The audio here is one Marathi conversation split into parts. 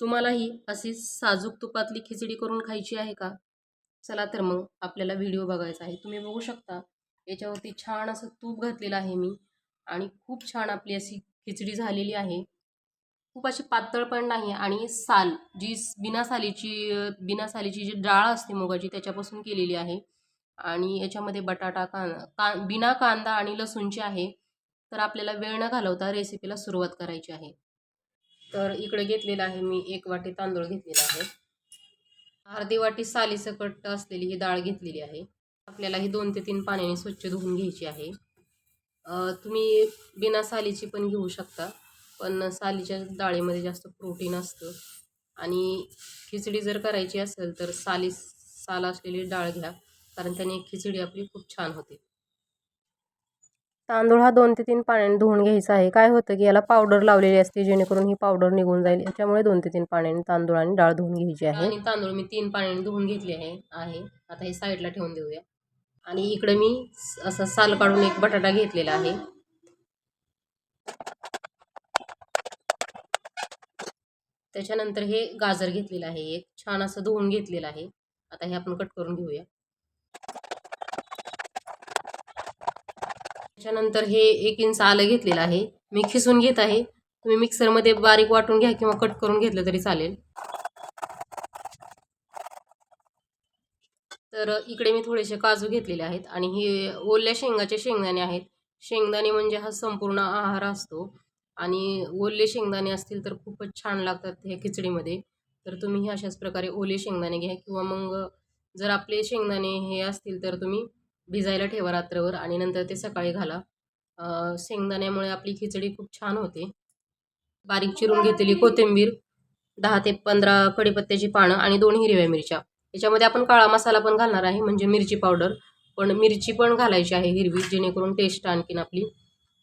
तुम्हालाही अशी साजूक तुपातली खिचडी करून खायची आहे का? चला तर मग आपल्याला व्हिडिओ बघायचा आहे. तुम्ही बघू शकता याच्यावरती छान असं तूप घातलेलं आहे मी आणि खूप छान आपली अशी खिचडी झालेली आहे. खूप अशी पातळ पण नाही आणि साल जी बिना सालीची बिना सालीची जी डाळ असते मुगाची त्याच्यापासून केलेली आहे आणि याच्यामध्ये बटाटा कां का बिना कांदा आणि लसूणची आहे. तर आपल्याला वेळ न घालवता रेसिपीला सुरुवात करायची आहे. तर इकडे घेतलेलं आहे मी एक वाटी तांदूळ घेतलेला आहे. अर्धी वाटी सालीसकट असलेली ही डाळ घेतलेली आहे. आपल्याला ही दोन ते तीन पाण्याने स्वच्छ धुवून घ्यायची आहे. तुम्ही बिना सालीची पण घेऊ शकता पण सालीच्या डाळीमध्ये जास्त प्रोटीन असतं. आणि खिचडी जर करायची असेल तर साली साल असलेली डाळ घ्या कारण त्याने खिचडी आपली खूप छान होते. तांदूळ हा दोन ते तीन पाण्याने धुवून घ्यायचा आहे. काय होतं की याला पावडर लावलेली असते जेणेकरून ही पावडर निघून जाईल. याच्यामुळे दोन ते तीन पाण्याने तांदूळ आणि डाळ धुवून घ्यायची आहे. आणि तांदूळ मी तीन पाण्याने धुवून घेतले आहे. आहे. आता हे साईडला ठेवून देऊया. आणि इकडे मी असं साल काढून एक बटाटा घेतलेला आहे. त्याच्यानंतर हे गाजर घेतलेलं आहे एक. छान असं धुवून घेतलेलं आहे. आता हे आपण कट करून घेऊया. त्याच्यानंतर हे एक इंच आलं घेतलेलं आहे. मी खिसून घेत आहे. तुम्ही मिक्सरमध्ये बारीक वाटून घ्या किंवा कट करून घेतलं तरी चालेल. तर इकडे मी थोडेसे काजू घेतलेले आहेत आणि हे ओल्या शेंगाचे शेंगदाणे आहेत. शेंगदाणे म्हणजे हा संपूर्ण आहार असतो. आणि ओले शेंगदाणे असतील तर खूपच छान लागतात ह्या खिचडीमध्ये. तर तुम्ही हे अशाच प्रकारे ओले शेंगदाणे घ्या किंवा मग जर आपले शेंगदाणे हे असतील तर तुम्ही भिजायला ठेवा रात्रभर आणि नंतर ते सकाळी घाला. शेंगदाण्यामुळे आपली खिचडी खूप छान होते. बारीक चिरून घेतलेली कोथिंबीर दहा ते पंधरा कडीपत्त्याची पानं आणि दोन हिरव्या मिरच्या. याच्यामध्ये आपण काळा मसाला पण घालणार आहे म्हणजे मिरची पावडर. पण मिरची पण घालायची आहे हिरवी जेणेकरून टेस्ट आणखीन आपली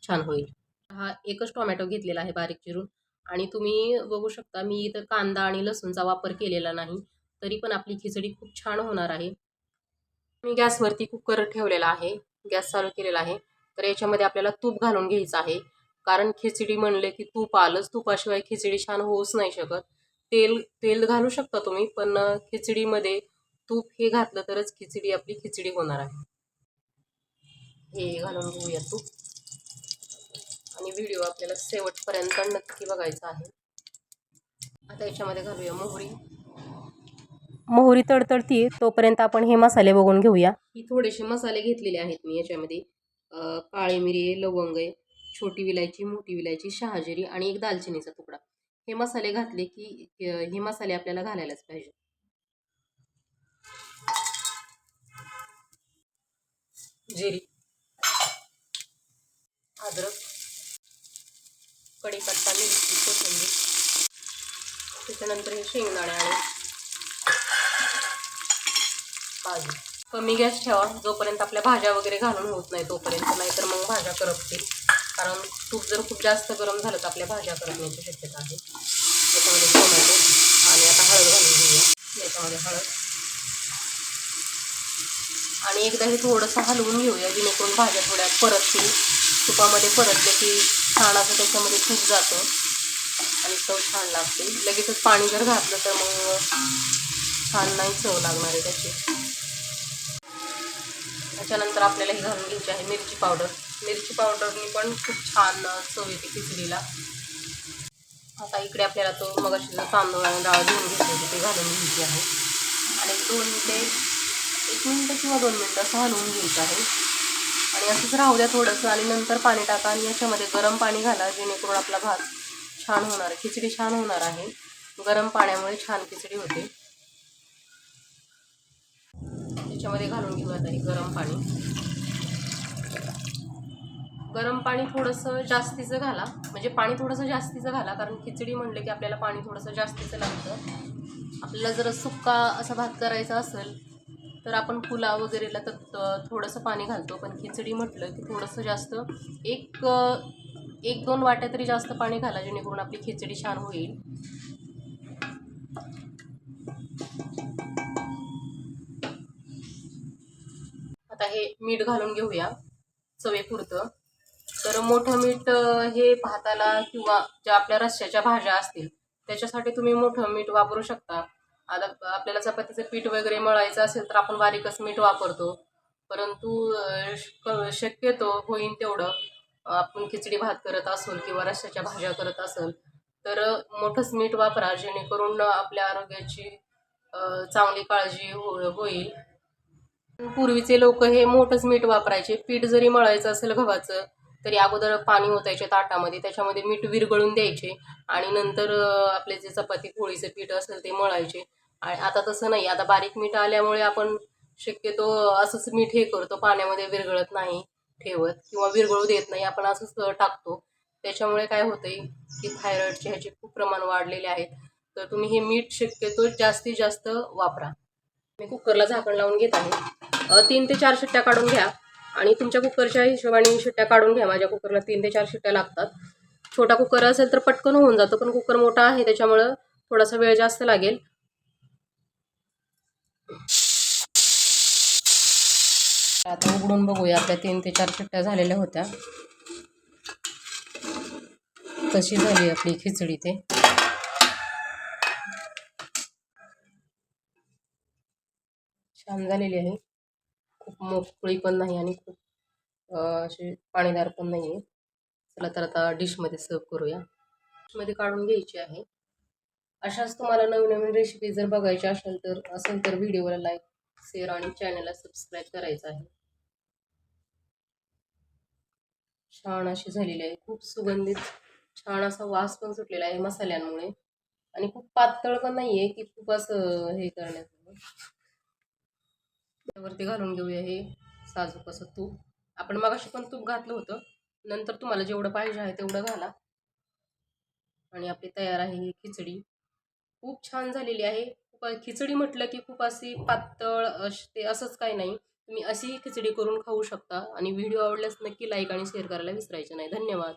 छान होईल. हा एकच टोमॅटो घेतलेला आहे बारीक चिरून. आणि तुम्ही बघू शकता मी इथं कांदा आणि लसूणचा वापर केलेला नाही तरी पण आपली खिचडी खूप छान होणार आहे. मी गॅसवरती कुकर ठेवलेला आहे गॅस चालू केलेला आहे. तर याच्यामध्ये आपल्याला तूप घालून घ्यायचं आहे. कारण खिचडी म्हणले की तूप आलंच तुपाशिवाय खिचडी छान होऊच नाही शकत. तेल तेल घालू शकता तुम्ही पण खिचडीमध्ये तूप हे घातलं तरच खिचडी आपली खिचडी होणार आहे. हे घालून घेऊया तूप. आणि व्हिडिओ आपल्याला शेवटपर्यंत नक्की बघायचा आहे. आता याच्यामध्ये घालूया मोहरी. मोहरी तडतडती तोपर्यंत आपण हे मसाले बघून घेऊया. ही थोडेसे मसाले घेतलेले आहेत मी याच्यामध्ये. काळी मिरी लवंग आहे छोटी विलायची मोठी विलायची शहाजिरी आणि एक दालचिनीचा तुकडा. हे मसाले घातले की हे मसाले आपल्याला घालायलाच पाहिजे. जिरी अद्रक कढीपत्ता मिरची कोथिंबीर. त्याच्यानंतर हे शेंगदाणे आणि आधी. कमी गॅस ठेवा जोपर्यंत आपल्या भाज्या वगैरे घालून होत नाही तोपर्यंत नाहीतर मग भाज्या करपतील. कारण तूप जर खूप जास्त गरम झालं तर आपल्या भाज्या करपण्याची शक्यता आहे. त्याच्यामध्ये टोमॅटो आणि आता हळद घालून घेऊया. याच्यामध्ये हळद. आणि एकदा हे थोडंसं हलवून घेऊया जेणेकरून भाज्या थोड्या परततील. तुपामध्ये परतले की छान असं त्याच्यामध्ये तूप जातं. आणि चव छान लागते. लगेचच पाणी जर घातलं तर मग छान नाही चव लागणार आहे त्याची. त्याच्यानंतर आपल्याला हे घालून घ्यायची आहे मिरची पावडर. मिरची पावडरनी पण खूप छान चव येते खिचडीला. आता इकडे आपल्याला तो मग तांदूळ आणि डाळ धुवून घेतली ते घालून घ्यायची आहे. आणि दोन ते एक मिनटं किंवा दोन मिनटं असं हलवून घ्यायचं आहे. आणि असंच राहू द्या थोडंसं आणि नंतर पाणी टाका आणि याच्यामध्ये गरम पाणी घाला जेणेकरून आपला भात छान होणार खिचडी छान होणार आहे. गरम पाण्यामुळे छान खिचडी होते. त्याच्यामध्ये घालून घेऊ आता गरम पाणी. गरम पाणी थोडंसं जास्तीचं घाला. म्हणजे पाणी थोडंसं जास्तीचं घाला कारण खिचडी म्हणलं की आपल्याला पाणी थोडंसं जास्तीचं लागतं. आपल्याला जर सुक्का असा भात करायचा असेल तर आपण पुलाव वगैरेला तर थोडंसं पाणी घालतो. पण खिचडी म्हटलं की थोडंसं जास्त एक एक दोन वाट्या तरी जास्त पाणी घाला जेणेकरून आपली खिचडी छान होईल. आता हे मीठ घालून घेऊया चवेपुरतं. तर मोठं मीठ हे भाताला किंवा ज्या आपल्या रस्स्याच्या भाज्या असतील त्याच्यासाठी तुम्ही मोठं मीठ वापरू शकता. आता आपल्याला चपातीचं पीठ वगैरे मळायचं असेल तर आपण बारीकच मीठ वापरतो. परंतु शक्यतो होईन तेवढं. आपण खिचडी भात करत असेल किंवा रश्श्याच्या भाज्या करत असेल तर मोठंच मीठ वापरा जेणेकरून आपल्या आरोग्याची चांगली काळजी हो होईल. पूर्वीचे लोक हे मोठंच मीठ वापरायचे. पीठ जरी मळायचं असेल गव्हाचं तरी अगोदर पाणी ओतायचे ताटामध्ये. त्याच्यामध्ये मीठ विरघळून द्यायचे आणि नंतर आपले जे चपाती पोळीचं पीठ असेल ते मळायचे. आणि आता तसं नाही. आता बारीक मीठ आल्यामुळे आपण शक्यतो असंच मीठ हे करतो. पाण्यामध्ये विरघळत नाही ठेवत किंवा विरघळू देत नाही. आपण असंच टाकतो. त्याच्यामुळे काय होतंय की थायरॉईडचे ह्याचे खूप प्रमाण वाढलेले आहेत. तर तुम्ही हे मीठ शक्यतो जास्तीत जास्त वापरा. मी कुकरला झाकण लावून घेत आहे. तीन ते चार शिट्ट्या काढून घ्या. आणि तुमच्या कुकरच्या हिशोबाने शिट्ट्या काढून घ्या. माझ्या कुकरला तीन ते चार शिट्ट्या लागतात. छोटा कुकर असेल तर पटकन होऊन जातो पण कुकर मोठा आहे त्याच्यामुळं थोडासा वेळ जास्त लागेल. आता उघडून बघूया आपल्या तीन ते चार शिट्ट्या झालेल्या होत्या. कशी झाली आपली खिचडी ते? छान झालेली आहे. खूप मोकळी पण नाही आणि खूप अशी पाणीदार पण नाही आहे चला तर आता डिशमध्ये सर्व करूया. डिशमध्ये काढून घ्यायची आहे. अशाच तुम्हाला नवीन नवीन रेसिपी जर बघायच्या असेल तर असेल तर व्हिडिओला लाईक शेअर आणि चॅनलला सबस्क्राईब करायचं आहे. छान अशी झालेली आहे. खूप सुगंधित छान असा वास पण सुटलेला आहे मसाल्यांमुळे. आणि खूप पातळ पण नाही आहे की खूप असं हे करण्याचं त्यावरती घालून घेऊया हे. साजूक असं तूप आपण मगाशी पण तूप घातलं होतं. नंतर तुम्हाला जेवढं पाहिजे आहे तेवढं घाला. आणि आपली तयार आहे ही खिचडी. खूप छान झालेली आहे. खूप खिचडी म्हटलं की खूप अशी पातळ ते असंच काही नाही. तुम्ही अशीही खिचडी करून खाऊ शकता. आणि व्हिडिओ आवडल्यास नक्की लाईक आणि शेअर करायला विसरायचे नाही. धन्यवाद.